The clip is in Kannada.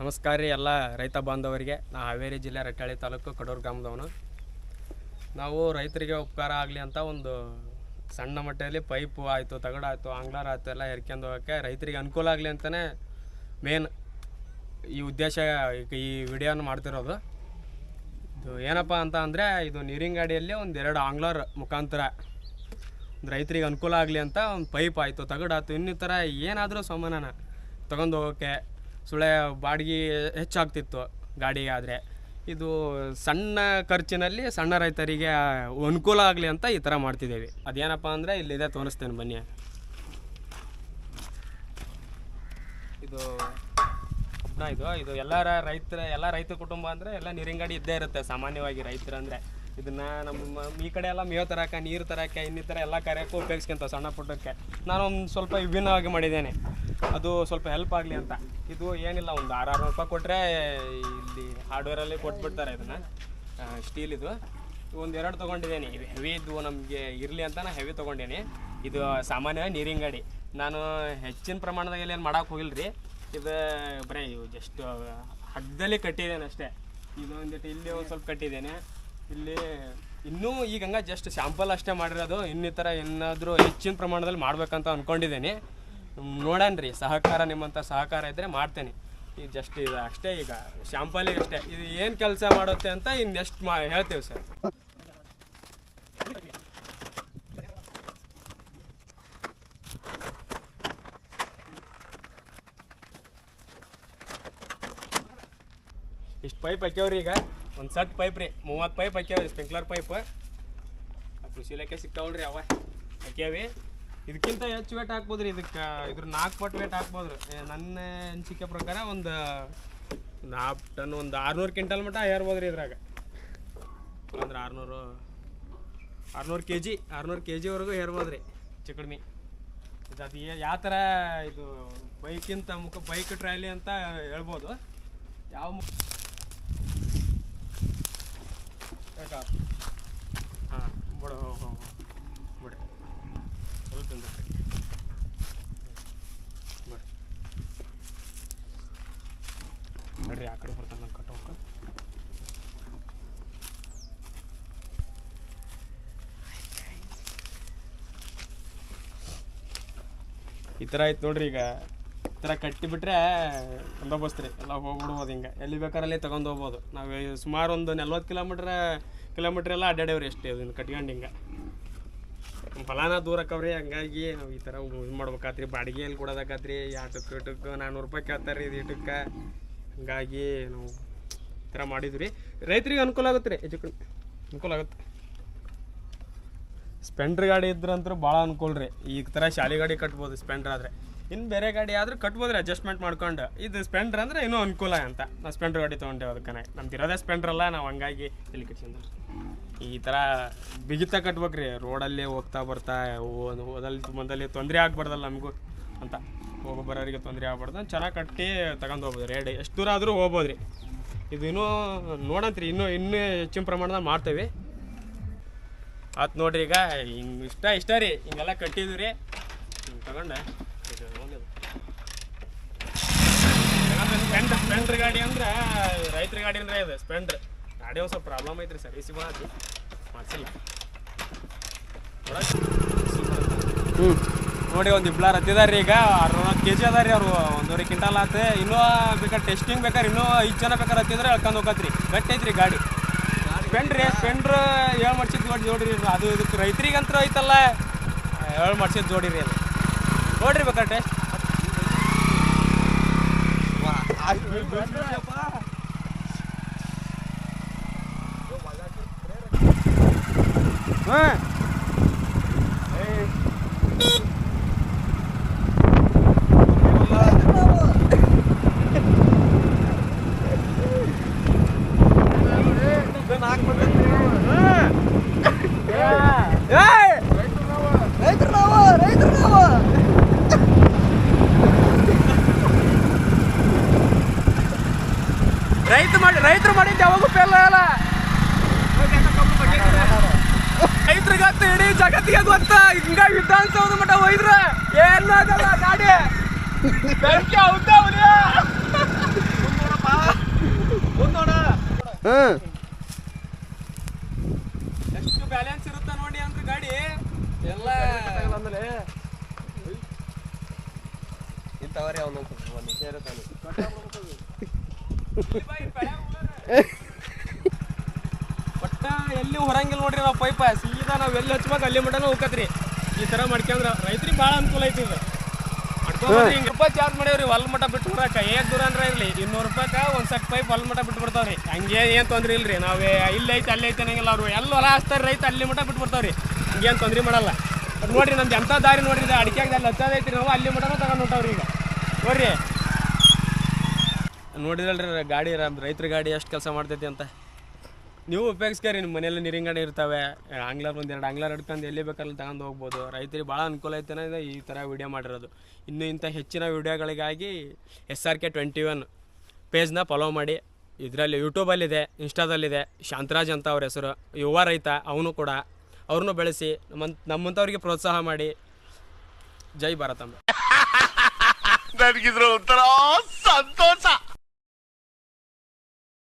ನಮಸ್ಕಾರ ರೀ ಎಲ್ಲ ರೈತ ಬಾಂಧವರಿಗೆ. ನಾ ಹಾವೇರಿ ಜಿಲ್ಲೆ ರಟ್ಟಾಳಿ ತಾಲೂಕು ಕಡೂರು ಗ್ರಾಮದವನು. ನಾವು ರೈತರಿಗೆ ಉಪಕಾರ ಆಗಲಿ ಅಂತ ಒಂದು ಸಣ್ಣ ಮಟ್ಟದಲ್ಲಿ ಪೈಪು ಆಯಿತು, ತಗಡ ಆಯಿತು, ಆಂಗ್ಲರ್ ಆಯಿತು, ಎಲ್ಲ ಹೆರ್ಕೊಂಡು ಹೋಗೋಕ್ಕೆ ರೈತರಿಗೆ ಅನುಕೂಲ ಆಗಲಿ ಅಂತಲೇ ಮೇನ್ ಈ ಉದ್ದೇಶ ಈ- ವಿಡಿಯೋನ ಮಾಡ್ತಿರೋದು. ಇದು ಏನಪ್ಪ ಅಂತ ಅಂದರೆ ಇದು ನೀರಿನ ಗಾಡಿಯಲ್ಲಿ ಒಂದು ಎರಡು ಆಂಗ್ಲರ್ ಮುಖಾಂತರ ರೈತರಿಗೆ ಅನುಕೂಲ ಆಗಲಿ ಅಂತ ಒಂದು ಪೈಪ್ ಆಯಿತು, ತಗಡು ಆಯ್ತು, ಇನ್ನಿತರ ಏನಾದರೂ ಸಾಮಾನ ತಗೊಂಡು ಹೋಗೋಕ್ಕೆ ಸುಳೆ ಬಾಡಿಗೆ ಹೆಚ್ಚಾಗ್ತಿತ್ತು ಗಾಡಿ ಆದರೆ ಇದು ಸಣ್ಣ ಖರ್ಚಿನಲ್ಲಿ ಸಣ್ಣ ರೈತರಿಗೆ ಅನುಕೂಲ ಆಗಲಿ ಅಂತ ಈ ಥರ ಮಾಡ್ತಿದ್ದೇವೆ. ಅದೇನಪ್ಪ ಅಂದರೆ ಇಲ್ಲಿದೆ ತೋರಿಸ್ತೇನೆ ಬನ್ನಿ. ಇದು ಹಬ್ಬ ಇದು ಇದು ಎಲ್ಲರ ರೈತರ, ಎಲ್ಲ ರೈತ ಕುಟುಂಬ ಅಂದರೆ ಎಲ್ಲ ನೀರಿಂಗಡಿ ಗಾಡಿ ಇದ್ದೇ ಇರುತ್ತೆ ಸಾಮಾನ್ಯವಾಗಿ ರೈತರು ಅಂದರೆ. ಇದನ್ನು ನಮ್ಮ ಈ ಕಡೆ ಎಲ್ಲ ಮೇವು ತರಕ್ಕೆ ನೀರು ತರಕ್ಕೆ ಇನ್ನಿತರ ಎಲ್ಲ ಕಾರ್ಯಕ್ಕೂ ಉಪಯೋಗಿಸ್ಕೊಂತ ಸಣ್ಣ ಪುಟ್ಟಕ್ಕೆ. ನಾನು ಒಂದು ಸ್ವಲ್ಪ ವಿಭಿನ್ನವಾಗಿ ಮಾಡಿದ್ದೇನೆ. ಅದು ಸ್ವಲ್ಪ ಹೆಲ್ಪ್ ಆಗಲಿ ಅಂತ. ಇದು ಏನಿಲ್ಲ, ಒಂದು ಆರು ಆರು ರೂಪಾಯಿ ಕೊಟ್ಟರೆ ಇಲ್ಲಿ ಹಾರ್ಡ್ವೇರಲ್ಲಿ ಕೊಟ್ಬಿಡ್ತಾರೆ ಇದನ್ನು. ಸ್ಟೀಲ್ ಇದು. ಒಂದು ಎರಡು ತೊಗೊಂಡಿದ್ದೀನಿ. ಇದು ಹೆವಿ ಇದು ನಮಗೆ ಇರಲಿ ಅಂತ ನಾನು ಹೆವಿ ತೊಗೊಂಡೀನಿ. ಇದು ಸಾಮಾನ್ಯ ನೀರಿನ ಗಾಡಿ. ನಾನು ಹೆಚ್ಚಿನ ಪ್ರಮಾಣದಾಗ ಏನು ಮಾಡೋಕೆ ಹೋಗಿಲ್ಲ ಇದು ಬರೀ ಇವು ಜಸ್ಟ್ ಹಗ್ಗದಲ್ಲಿ ಕಟ್ಟಿದ್ದೇನೆ ಅಷ್ಟೇ. ಇದು ಒಂದಿಟ್ಟು ಇಲ್ಲಿ ಒಂದು ಸ್ವಲ್ಪ ಕಟ್ಟಿದ್ದೇನೆ. ಇಲ್ಲಿ ಇನ್ನೂ ಈಗ ಹಂಗೆ ಜಸ್ಟ್ ಸ್ಯಾಂಪಲ್ ಅಷ್ಟೇ ಮಾಡಿರೋದು. ಇನ್ನಿತರ ಏನಾದರೂ ಹೆಚ್ಚಿನ ಪ್ರಮಾಣದಲ್ಲಿ ಮಾಡಬೇಕಂತ ಅಂದ್ಕೊಂಡಿದ್ದೀನಿ ನೋಡೋಣ ರೀ ಸಹಕಾರ ನಿಮ್ಮಂಥ ಸಹಕಾರ ಇದ್ದರೆ ಮಾಡ್ತೇನೆ. ಈಗ ಜಸ್ಟ್ ಇದು ಅಷ್ಟೇ ಈಗ ಶಾಂಪಲಿಗೆ ಅಷ್ಟೇ. ಇದು ಏನು ಕೆಲಸ ಮಾಡುತ್ತೆ ಅಂತ ಇನ್ನು ಎಷ್ಟು ಮಾ, ಹೇಳ್ತೇವೆ ಸರ್. ಇಷ್ಟು ಪೈಪ್ ಹಾಕ್ಯಾವ್ರಿ ಈಗ. ಒಂದು ಸಟ್ ಪೈಪ್ ರೀ ಮೂವತ್ತು ಪೈಪ್ ಹಾಕ್ಯಾವ್ರಿ ಸ್ಪ್ರಿಂಕ್ಲರ್ ಪೈಪ್ ಕೃಷಿ ಇಲಾಖೆ ಸಿಗ್ತಾವಲ್ರಿ ಅವ. ಹಾಕ್ಯಾವಿ. ಇದಕ್ಕಿಂತ ಹೆಚ್ಚು ವೇಟ್ ಹಾಕ್ಬೋದ್ರಿ, ಇದಕ್ಕೆ ಇದ್ರ ನಾಲ್ಕು ಪಟ್ಟು ವೇಟ್ ಹಾಕ್ಬೋದ್ರಿ. ನನ್ನ ಅನಿಸಿಕೆ ಪ್ರಕಾರ ಒಂದು ನಾಲ್ಕು ಟನ್ ಒಂದು ಆರುನೂರು ಕ್ವಿಂಟಲ್ ಮಟ್ಟ ಹೇರ್ಬೋದ್ರಿ ಇದ್ರಾಗ. ಅಂದ್ರೆ ಆರುನೂರು ಆರುನೂರು ಕೆ ಜಿ ಆರುನೂರು ಕೆ ಜಿವರೆಗೂ ಹೇರ್ಬೋದ್ರಿ ಚಿಕಡ್ಮಿ. ಕಡಿಮೆ ಇದು ಅದು ಯಾವ ಥರ ಇದು ಬೈಕಿಂತ ಮುಖ, ಬೈಕ್ ಟ್ರಾಲಿ ಅಂತ ಹೇಳ್ಬೋದು. ಯಾವ ಮು- ಯಾಕ ಹಾಂ ಬಿಡು ಹೋ ಹೋ ಬಿಡಿ ಸ್ವಲ್ಪ ಹಿಂದಕ್ಕೆ. ಬಿಡಿ ನೋಡ್ರಿ ಈ ಥರ ಆಯ್ತು ನೋಡ್ರಿ ಈಗ. ಈ ಥರ ಕಟ್ಟಿಬಿಟ್ರೆ ಬಂದೋಬಸ್ತ್ರಿ ಎಲ್ಲ ಹೋಗ್ಬಿಡ್ಬೋದು ಹಿಂಗೆ. ಎಲ್ಲಿ ಬೇಕಾರಲ್ಲಿ ತಗೊಂಡು ಹೋಗ್ಬೋದು. ನಾವು ಸುಮಾರು ಒಂದು ನಲ್ವತ್ತು ಕಿಲೋಮೀಟ್ರ್ ಕಿಲೋಮೀಟ್ರ್ ಎಲ್ಲ ಅಡ್ಡಾಡೇವ್ರಿ ಅಷ್ಟೇ ಅದನ್ನು ಕಟ್ಕೊಂಡು ಹಿಂಗೆ. ನಮ್ಮ ಫಲಾನ ದೂರ ಆಕವ್ರಿ ಹಂಗಾಗಿ ನಾವು ಈ ಥರ ಇದು ಮಾಡ್ಬೇಕಾತ್ರಿ. ಬಾಡಿಗೆ ಎಲ್ಲಿ ಕೊಡೋದಾಕತ್ರಿ ಆಟಕ್ಕೆ ಇಟಕ್ಕೆ ನಾನ್ನೂರು ರೂಪಾಯಿ ಕೇಳ್ತಾರೆ ಇದು ಇಟಕ್ಕೆ. ಹಂಗಾಗಿ ನಾವು ಈ ಥರ ಮಾಡಿದ್ವಿ. ರೈತರಿಗೆ ಅನುಕೂಲ ಆಗುತ್ತೆ ರೀ ಕಡಿಮೆ. ಅನುಕೂಲ ಆಗುತ್ತೆ. ಸ್ಪೆಂಡ್ರ್ ಗಾಡಿ ಇದ್ರಂತೂ ಭಾಳ ಅನುಕೂಲ ರೀ. ಈ ಥರ ಶಾಲೆ ಗಾಡಿ ಕಟ್ಬೋದು ಸ್ಪೆಂಡ್ರ್ ಆದರೆ. ಇನ್ನು ಬೇರೆ ಗಾಡಿ ಆದರೂ ಕಟ್ಬೋದು ರೀ ಅಡ್ಜಸ್ಟ್ಮೆಂಟ್ ಮಾಡ್ಕೊಂಡು. ಇದು ಸ್ಪೆಂಡ್ರ್ ಅಂದರೆ ಇನ್ನೂ ಅನುಕೂಲ ಅಂತ. ನಾವು ಸ್ಪೆಂಡ್ರ್ ಗಾಡಿ ತೊಗೊಂಡೇವೆ ಅದಕ್ಕೆ ನಮ್ದು ಇರೋದೇ ಸ್ಪೆಂಡ್ರ್ ಅಲ್ಲ, ನಾವು ಹಂಗಾಗಿ ಇಲ್ಲಿ ಕಟ್ಸಿಂದ ಈ ಥರ ಬಿಗಿತ ಕಟ್ಬೇಕ್ರಿ, ರೋಡಲ್ಲೇ ಹೋಗ್ತಾ ಬರ್ತಾ ಹೋದಲ್ಲಿ ಮುಂದಲ್ಲಿ ತೊಂದರೆ ಆಗ್ಬಾರ್ದಲ್ಲ ನಮಗೂ ಅಂತ. ಹೋಗೋ ಬರೋರಿಗೆ ತೊಂದರೆ ಆಗ್ಬಾರ್ದು. ಚೆನ್ನಾಗಿ ಕಟ್ಟಿ ತಗೊಂಡು ಹೋಗ್ಬೋದು. ರೇಡ್ ಎಷ್ಟು ದೂರ ಆದರೂ ಹೋಗ್ಬೋದು ರೀ ಇದು ಇನ್ನೂ ನೋಡಂತ್ರಿ, ಇನ್ನೂ ಇನ್ನೂ ಹೆಚ್ಚಿನ ಪ್ರಮಾಣದಾಗ ಮಾಡ್ತೇವೆ. ಆತು ನೋಡ್ರಿ ಈಗ, ಹಿಂಗೆ ಇಷ್ಟ ಇಷ್ಟ ರೀ. ಹಿಂಗೆಲ್ಲ ಕಟ್ಟಿದ್ವಿ ರೀ ತಗೊಂಡೆ ಸ್ಪೆಂಡ್ರ್ ಸ್ಪೆಂಡ್ರ್ ಗಾಡಿ ಅಂದ್ರೆ ರೈತರ ಗಾಡಿ ಅಂದ್ರೆ ಇದು, ಸ್ಪೆಂಡ್ರ್. ಗಾಡಿ ಒಂದು ಸ್ವಲ್ಪ ಪ್ರಾಬ್ಲಮ್ ಐತ್ರಿ ಸರ್ವಿಸ್ ಮಾಡಿ ಮಾಡ್ಸಿಲ್ಲ. ಹ್ಞೂ ನೋಡಿ ಒಂದು ಇಬ್ಲಾರ್ ಹತ್ತಿದಾರ್ರಿ ಈಗ ಅರವತ್ತು ಕೆ ಜಿ ಅದಾರಿ ಅವರು ಒಂದೂವರೆ ಕ್ವಿಂಟಲ್ ಆತ. ಇನ್ನೂ ಬೇಕಾದ್ರೆ ಟೆಸ್ಟಿಂಗ್ ಬೇಕಾದ್ರೆ ಇನ್ನೂ ಐದು ಜನ ಬೇಕಾದ್ರೆ ಹತ್ತಿದ್ರೆ ಎಳ್ಕೊಂಡು ಹೋಗತ್ರಿ. ಗಟ್ಟಿ ಐತ್ರಿ ಗಾಡಿ. ಸ್ಪೆಂಡ್ರಿ ಸ್ಪೆಂಡ್ರ್ ಏಳು ಮಾಡ್ಸಿದ್ ನೋಡಿ ನೋಡಿರಿ ರೀ ಅದು ಇದಕ್ಕೆ ರೈತರಿಗಂತೂ ಐತಲ್ಲ. ಏಳು ಮಾಡ್ಸಿದ್ ನೋಡಿರಿ ರೀ ಅದು. ನೋಡಿರಿ ಬೇಕಾದ್ರೆ ಟೆಸ್ಟ್ ಹಾಂ ರೈತರು ಮಾಡಿ ರೈತರು ಮಾಡಿದ್ದು ಯಾವಾಗೂ ಫೇಲ್ ಅಲ್ಲ ರೈತರಿಗಂತ ಇಡೀ ಜಗತ್ತಿಗೆ ಗೊತ್ತ? ಹಿಂಗ ವಿಧಾನಸೌಧ ಮಟ್ಟ ಒಯ್ದ್ರ ಏನು ಆಗಲ್ಲ ಗಾಡಿ? ಬೆಂಕಿ ಔತ ಹಾಂ ಎಷ್ಟು ಬ್ಯಾಲೆನ್ಸ್ ಇರುತ್ತ ನೋಡಿ ಅಂದ್ರೆ ಗಾಡಿ. ಎಲ್ಲ. ಇಂಥವರೇ ಅವನು ಸೇರುತ್ತಾನೆ ಒಟ್ಟ ಎಲ್ಲಿ ಹೊರಂಗಿಲ್ಲ ನೋಡ್ರಿ ನಾವು ಪೈಪ. ಸೀದಾ ನಾವು ಎಲ್ಲಿ ಹಚ್ಬೇಕು ಅಲ್ಲಿ ಮಟನ ಹೋಗತ್ರಿ ಈ ತರ ಮಾಡ್ಕೊಂಡ್ರ ರೈತರಿಗೆ ಭಾಳ ಅನುಕೂಲ ಐತಿ ಇದು. ರೂಪಾಯಿ ಚಾರ್ಜ್ ಮಾಡ್ಯಾವ್ರಿ, ಹೊಲ್ ಮಠ ಬಿಟ್ಟು ಬರಾಕ ಏಕ್ ದೂರ ಅಂದ್ರೆ ಇರ್ಲಿ, ಇನ್ನೂರು ರೂಪಾಯಿಕ ಒಂದ್ ಸಕ್ ಪೈಪ್ ಹೊಲ್ ಮಠ ಬಿಟ್ಟು ಬಿಡ್ತಾವ್ರಿ. ಹಂಗೆ ಏನ್ ತೊಂದ್ರೆ ಇಲ್ರಿ, ನಾವೇ ಇಲ್ಲಿ ಐತಿ, ಅಲ್ಲಿ ಐತಿ ಅನ್ನಂಗಿಲ್ಲ ಅವ್ರು. ಎಲ್ಲ ಹೊಲ ಹಚ್ತಾರೆ ರೈತ ಅಲ್ಲಿ ಮಟ ಬಿಟ್ಟು ಬರ್ತಾವ್ರಿ ಹಂಗೇನ್ ತೊಂದ್ರೆ ಮಾಡಲ್ಲ. ನೋಡ್ರಿ ನಮ್ದು ಎಂತ ದಾರಿ ನೋಡ್ರಿ ಇದು. ಅಡಿಕೆಗೆ ಅಲ್ಲಿ ಹಚ್ಚೋದೈತಿ ನಾವು, ಅಲ್ಲಿ ಮಟನ ತಗೊಂಡ್ ಹೊಂಟವ್ರಿ ಈಗ. ನೋಡ್ರಿ. ನೋಡಿದ್ರಲ್ರಿ ಗಾಡಿ ರೈತರ ಗಾಡಿ ಎಷ್ಟು ಕೆಲಸ ಮಾಡ್ತೈತಿ ಅಂತ. ನೀವು ಉಪಯೋಗಿಸ್ಕರಿ ನಿಮ್ಮ ಮನೆಯಲ್ಲಿ ಇರ್ತವೆ ಇರ್ತಾವೆ ಆಂಗ್ಲರ್ ಒಂದು ಎರಡು ಆಂಗ್ಲರ್ ಹಿಡ್ಕೊಂಡು ಎಲ್ಲಿ ಬೇಕಲ್ಲಿ ತಗೊಂಡು ಹೋಗ್ಬೋದು. ರೈತರಿಗೆ ಭಾಳ ಅನುಕೂಲ ಐತೆ ಈ ಥರ ವಿಡಿಯೋ ಮಾಡಿರೋದು. ಇನ್ನು ಇಂಥ ಹೆಚ್ಚಿನ ವಿಡಿಯೋಗಳಿಗಾಗಿ S R K twenty one ಪೇಜ್ನ follow ಮಾಡಿ. ಇದರಲ್ಲಿ ಯೂಟ್ಯೂಬಲ್ಲಿದೆ ಇನ್ಸ್ಟಾದಲ್ಲಿದೆ ಶಾಂತರಾಜ್ ಅಂತ ಅವ್ರ ಹೆಸರು. ಯುವ ರೈತ, ಅವನು ಕೂಡ. ಅವ್ರನ್ನೂ ಬೆಳೆಸಿ ನಮ್ಮ ನಮ್ಮಂಥವ್ರಿಗೆ ಪ್ರೋತ್ಸಾಹ ಮಾಡಿ. ಜೈ ಭಾರತಮ್ಮ. ನನಗಿದ್ರ ಒಂಥರ ಸಂತೋಷ.